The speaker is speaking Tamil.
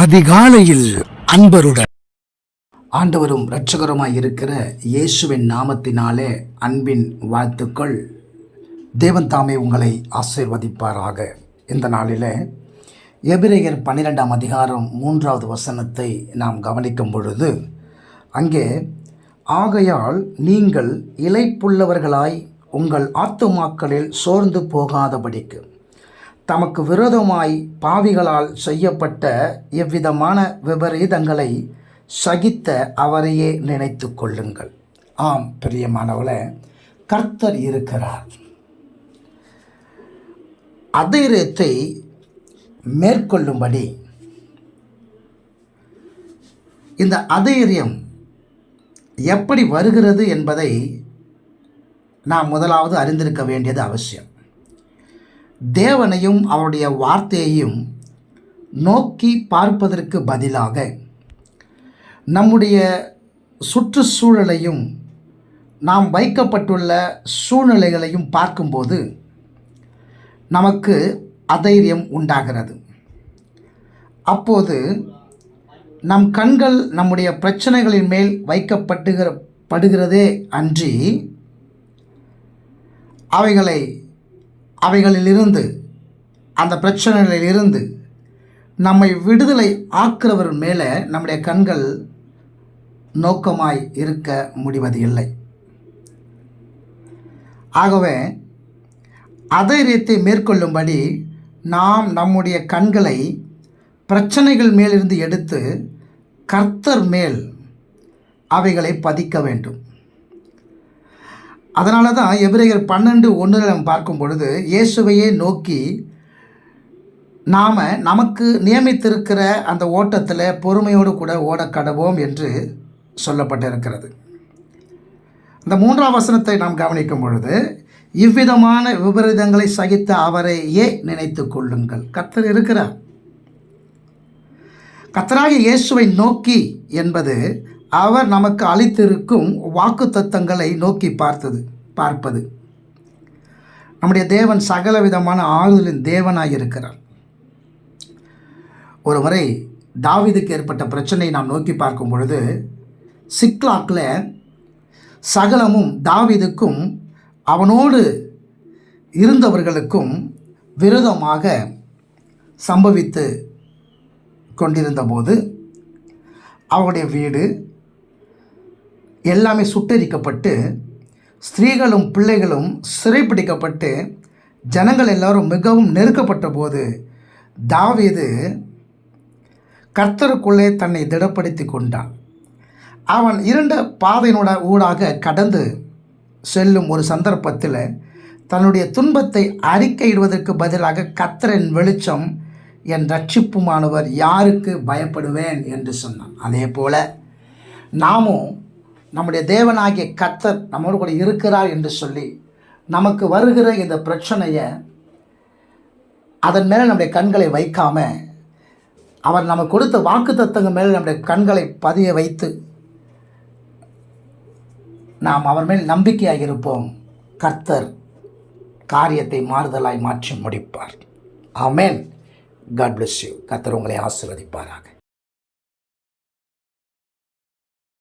அதிகாலையில் அன்பருடன். ஆண்டவரும் இரட்சகருமாய் இருக்கிற இயேசுவின் நாமத்தினாலே அன்பின் வாழ்த்துக்கள். தேவன் தாமே உங்களை ஆசீர்வதிப்பாராக. இந்த நாளில் எபிரேயர் பன்னிரெண்டாம் அதிகாரம் மூன்றாவது வசனத்தை நாம் கவனிக்கும் பொழுது அங்கே ஆகையால் நீங்கள் இலைப்புள்ளவர்களாய் உங்கள் ஆத்துமாக்களில் சோர்ந்து போகாதபடிக்கு தமக்கு விரோதமாய் பாவிகளால் செய்யப்பட்ட எவ்விதமான விபரீதங்களை சகித்த அவரையே நினைத்து கொள்ளுங்கள். ஆம் பிரியமானவளை கர்த்தர் இருக்கிறார். அதைரியத்தை மேற்கொள்ளும்படி. இந்த அதைரியம் எப்படி வருகிறது என்பதை நாம் முதலாவது அறிந்திருக்க வேண்டியது அவசியம். தேவனையும் அவருடைய வார்த்தையையும் நோக்கி பார்ப்பதற்கு பதிலாக நம்முடைய சுற்றுச்சூழலையும் நாம் வைக்கப்பட்டுள்ள சூழ்நிலைகளையும் பார்க்கும்போது நமக்கு அதைரியம் உண்டாகிறது. அப்போது நம் கண்கள் நம்முடைய பிரச்சனைகளின் மேல் வைக்கப்பட்டுகிற படுகிறதே அன்றி அவைகளை அவைகளிலிருந்து அந்த பிரச்சனைகளிலிருந்து நம்மை விடுதலை ஆக்குறவர் மேலே நம்முடைய கண்கள் நோக்கமாய் இருக்க முடிவது இல்லை. ஆகவே அதைரியத்தை மேற்கொள்ளும்படி நாம் நம்முடைய கண்களை பிரச்சனைகள் மேலிருந்து எடுத்து கர்த்தர் மேல் அவைகளை பதிக்க வேண்டும். அதனால தான் எபிரேயர் பன்னெண்டு ஒன்றில் நம்ம பார்க்கும் பொழுது இயேசுவையே நோக்கி நாம் நமக்கு நியமித்திருக்கிற அந்த ஓட்டத்தில் பொறுமையோடு கூட ஓட கடவோம் என்று சொல்லப்பட்டிருக்கிறது. இந்த மூன்றாம் வசனத்தை நாம் கவனிக்கும் பொழுது இவ்விதமான விபரீதங்களை சகித்த அவரையே நினைத்து கொள்ளுங்கள். கர்த்தர் இருக்கிறார். கர்த்தராகிய இயேசுவை நோக்கி என்பது அவர் நமக்கு அளித்திருக்கும் வாக்கு தத்தங்களை நோக்கி பார்த்தது பார்ப்பது. நம்முடைய தேவன் சகல விதமான ஆறுதலின் தேவனாக இருக்கிறார். ஒரு முறை தாவிதுக்கு ஏற்பட்ட பிரச்சனையை நாம் நோக்கி பார்க்கும் பொழுது சிக்லாக்கில் சகலமும் தாவிதுக்கும் அவனோடு இருந்தவர்களுக்கும் விரோதமாக சம்பவித்து கொண்டிருந்தபோது அவருடைய வீடு எல்லாமே சுட்டரிக்கப்பட்டு ஸ்திரீகளும் பிள்ளைகளும் சிறைப்பிடிக்கப்பட்டு ஜனங்கள் எல்லாரும் மிகவும் நெருக்கப்பட்ட போது தாவீது கர்த்தருக்குள்ளே தன்னை திடப்படுத்தி கொண்டான். அவன் இரண்ட பாதையினோட ஊடாக கடந்து செல்லும் ஒரு சந்தர்ப்பத்தில் தன்னுடைய துன்பத்தை அறிக்கையிடுவதற்கு பதிலாக கர்த்தரின் வெளிச்சம் என் ரட்சிப்புமானவர் யாருக்கு பயப்படுவேன் என்று சொன்னான். அதே போல் நாமும் நம்முடைய தேவனாகிய கத்தர் நம்மோடு கூட இருக்கிறார் என்று சொல்லி நமக்கு வருகிற இந்த பிரச்சனையை அதன் மேலே நம்முடைய கண்களை வைக்காம அவர் நமக்கு கொடுத்த வாக்கு தத்தங்கள் மேலே நம்முடைய கண்களை பதிய வைத்து நாம் அவர் மேல் நம்பிக்கையாக இருப்போம். கர்த்தர் காரியத்தை மாறுதலாய் மாற்றி முடிப்பார். ஆமேன். காட் பிளஸ் யூ கத்தர் உங்களை ஆசிர்வதிப்பாராக.